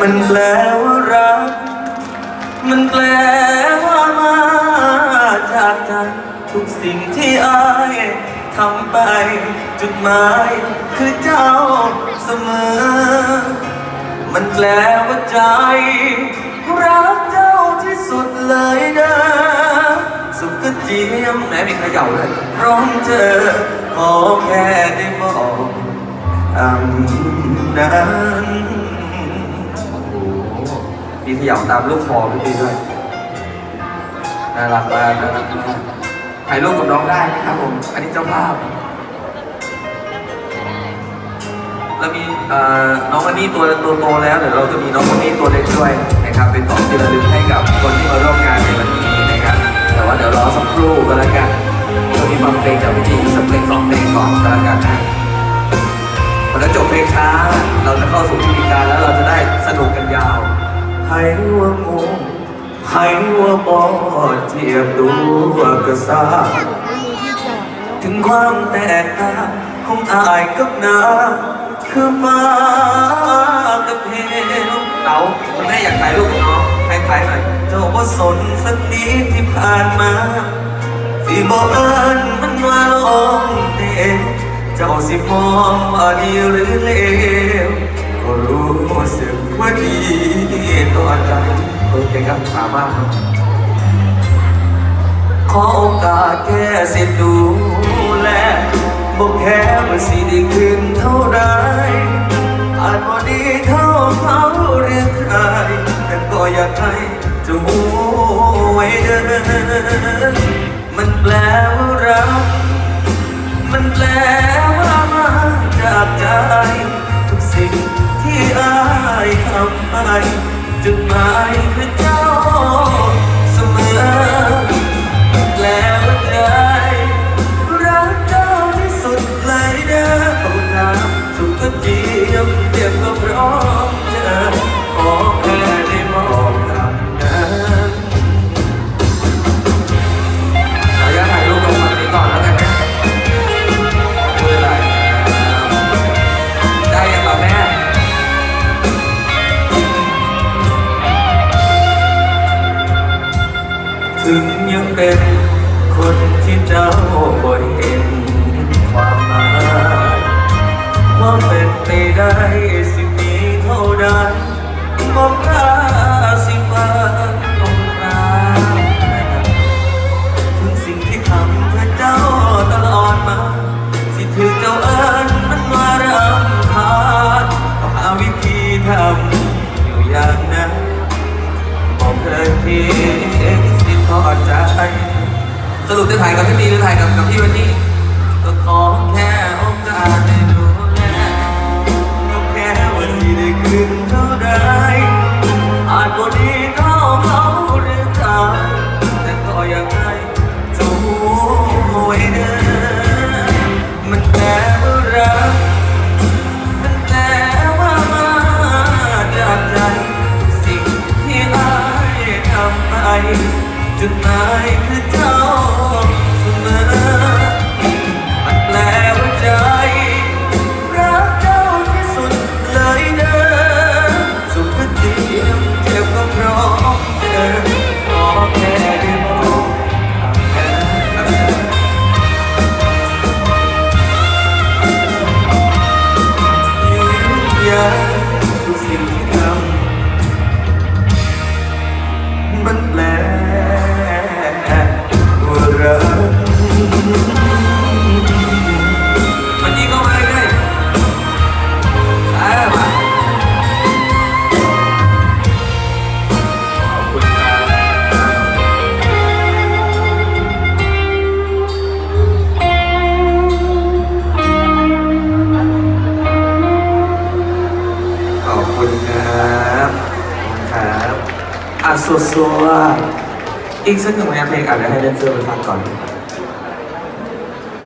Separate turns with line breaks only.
มันแปลว่ารัก มันแปลว่ามาจากใจทุกสิ่งที่อายทำไป จุดหมายคือเจ้าเสมอ มันแปลว่าใจ รักเจ้าที่สุดเลยเด้อสุขกเจียมไหนมีเขย่าเลยร้อมเธอขอแค่ได้บอกคำนั้น มีเขย่าตามลูกคอพี่ด้วยน่ารักมากน่ารักมากถ่ายรูปกับน้องได้นะครับผม อันนี้เจ้าภาพแล้วมีอ่อน้องวันนี้ตัวตัวโตแล้วเดี๋ยวเราจะมีน้องวันนี้ตัวเล็กด้วยนะครับ เป็นของที่ระลึกให้กับคนที่มาร่วมงานในวันนี้นะครับ แต่ว่าเดี๋ยวรอสักครู่ก็แล้วกันเรามีฟังเพลงจากพี่ดีสักเพลงสองเพลงก่อนก็แล้วกันนะพอจบเพลงช้าเราจะเข้าสู่พิธีการแล้วเราจะได้สนุกกันยาว ใครว่าโง่ใครว่าบอเทียบตัวกระซาถึงความแตกต่างของอายกับนาคือฟ้ากับเหวเต๋าคุณแม่อยากถ่ายรูปกับน้องให้ถ่ายหน่อยเจ้าว่าสนสักนิดที่ผ่านมาสิบอกเอิญมันว่าลองเดเจ้าสิมองว่าดีหรือเลว รู้สึกว่าดีต่อใจโอเคครับสามารถครับขอโอกาสแค่สิดูแลบอกแค่ว่าสิได้คืนเท่าไรอาจบ่ดีเท่าเขาหรือใครแต่ก็อยากให้จะหูไว้เดินมันแปลว่ารักมันแปลว่ามาจากใจทุกสิ่ง ที่อายทำไปจุดหมายคือเจ้า ถึงยังเป็นคนที่เจ้าบ่เห็นความหมายความเป็นไปได้สิมีเท่าใดบอกกล้าสิมาตรงกลางถึงสิ่งที่ทำเพื่อเจ้าตลอดมา สิถือเจ้าเอิญมันมารำคาญต้องหาวิธีทำอยู่อย่างนั้นบอกเคยคิด สิทอดใจสรุปจะถ่ายกับพี่มีหรือถ่ายกับกับพี่วันนี้ก็ขอแค่ ยันทุกสิ่งที่ทำมันแปล คุณครับอะสวๆอีกสักหนึ่งเพลงอะเดี๋ยวให้แดนเซอร์ไปฟังก่อน